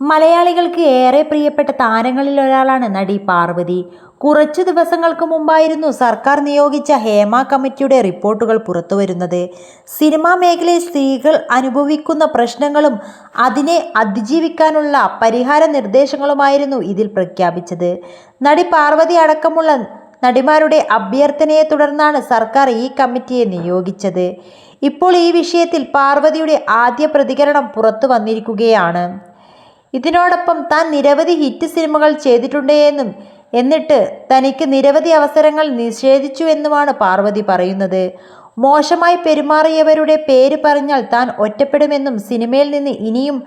മലയാളികൾക്ക് ഏറെ പ്രിയപ്പെട്ട താരങ്ങളിൽ ഒരാളാണ് നടി പാർവതി. കുറച്ചു ദിവസങ്ങൾക്ക് മുമ്പായിരുന്നു സർക്കാർ നിയോഗിച്ച ഹേമ കമ്മിറ്റിയുടെ റിപ്പോർട്ടുകൾ പുറത്തുവരുന്നത്. സിനിമാ മേഖലയിൽ സ്ത്രീകൾ അനുഭവിക്കുന്ന പ്രശ്നങ്ങളും അതിനെ അതിജീവിക്കാനുള്ള പരിഹാര നിർദ്ദേശങ്ങളുമായിരുന്നു ഇതിൽ പ്രഖ്യാപിച്ചത്. നടി പാർവതി അടക്കമുള്ള നടിമാരുടെ അഭ്യർത്ഥനയെ തുടർന്നാണ് സർക്കാർ ഈ കമ്മിറ്റിയെ നിയോഗിച്ചത്. ഇപ്പോൾ ഈ വിഷയത്തിൽ പാർവതിയുടെ ആദ്യ പ്രതികരണം പുറത്തു വന്നിരിക്കുകയാണ്. ഇതിനോടൊപ്പം താൻ നിരവധി ഹിറ്റ് സിനിമകൾ ചെയ്തിട്ടുണ്ട് എന്നും എന്നിട്ട് തനിക്ക് നിരവധി അവസരങ്ങൾ നിഷേധിച്ചുവെന്നുമാണ് പാർവതി പറയുന്നത്. മോശമായി പെരുമാറിയവരുടെ പേര് പറഞ്ഞാൽ താൻ ഒറ്റപ്പെടുമെന്നും സിനിമയിൽ നിന്ന് ഇനിയും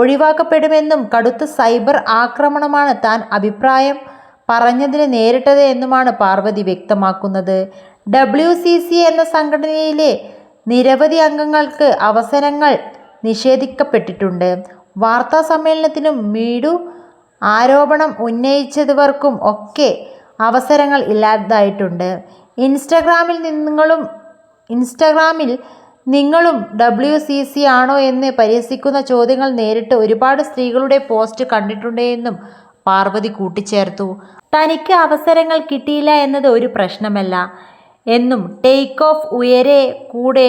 ഒഴിവാക്കപ്പെടുമെന്നും കടുത്ത സൈബർ ആക്രമണമാണ് താൻ അഭിപ്രായം പറഞ്ഞതിന് നേരിട്ടത് എന്നുമാണ് പാർവതി വ്യക്തമാക്കുന്നത്. ഡബ്ല്യു സി സി എന്ന സംഘടനയിലെ നിരവധി അംഗങ്ങൾക്ക് അവസരങ്ങൾ നിഷേധിക്കപ്പെട്ടിട്ടുണ്ട്. വാർത്താ സമ്മേളനത്തിനും മീഡു ആരോപണം ഉന്നയിച്ചവർക്കും ഒക്കെ അവസരങ്ങൾ ഇല്ലാതായിട്ടുണ്ട്. ഇൻസ്റ്റഗ്രാമിൽ നിങ്ങളും ഇൻസ്റ്റഗ്രാമിൽ നിങ്ങളും ഡബ്ല്യു സി സി ആണോ എന്ന് പരിഹസിക്കുന്ന ചോദ്യങ്ങൾ നേരിട്ട് ഒരുപാട് സ്ത്രീകളുടെ പോസ്റ്റ് കണ്ടിട്ടുണ്ടെന്നും പാർവതി കൂട്ടിച്ചേർത്തു. തനിക്ക് അവസരങ്ങൾ കിട്ടിയില്ല എന്നത് ഒരു പ്രശ്നമല്ല. എന്നും ടേക്ക് ഓഫ് ഉയരെ കൂടെ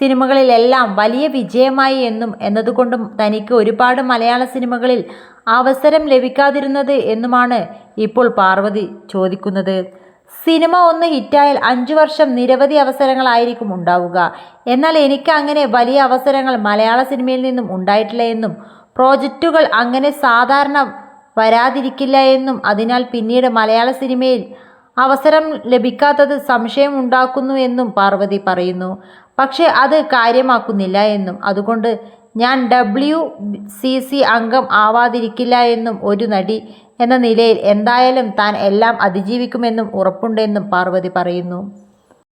സിനിമകളിലെല്ലാം വലിയ വിജയമായി എന്നും എന്നതുകൊണ്ടും തനിക്ക് ഒരുപാട് മലയാള സിനിമകളിൽ അവസരം ലഭിക്കാതിരുന്നത് എന്നുമാണ് ഇപ്പോൾ പാർവതി ചോദിക്കുന്നത്. സിനിമ ഒന്ന് ഹിറ്റായാൽ അഞ്ചു വർഷം നിരവധി അവസരങ്ങളായിരിക്കും ഉണ്ടാവുക. എന്നാൽ എനിക്ക് അങ്ങനെ വലിയ അവസരങ്ങൾ മലയാള സിനിമയിൽ നിന്നും ഉണ്ടായിട്ടില്ല എന്നും പ്രോജക്റ്റുകൾ അങ്ങനെ സാധാരണ വരാതിരിക്കില്ല എന്നും അതിനാൽ പിന്നീട് മലയാള സിനിമയിൽ അവസരം ലഭിക്കാത്തത് സംശയം ഉണ്ടാക്കുന്നു എന്നും പാർവതി പറയുന്നു. പക്ഷേ അത് കാര്യമാക്കുന്നില്ല എന്നും. അതുകൊണ്ട് ഞാൻ ഡബ്ല്യു സി സി അംഗം ആവാതിരിക്കില്ല എന്നും ഒരു നടി എന്ന നിലയിൽ എന്തായാലും താൻ എല്ലാം അതിജീവിക്കുമെന്നും ഉറപ്പുണ്ടെന്നും പാർവതി പറയുന്നു.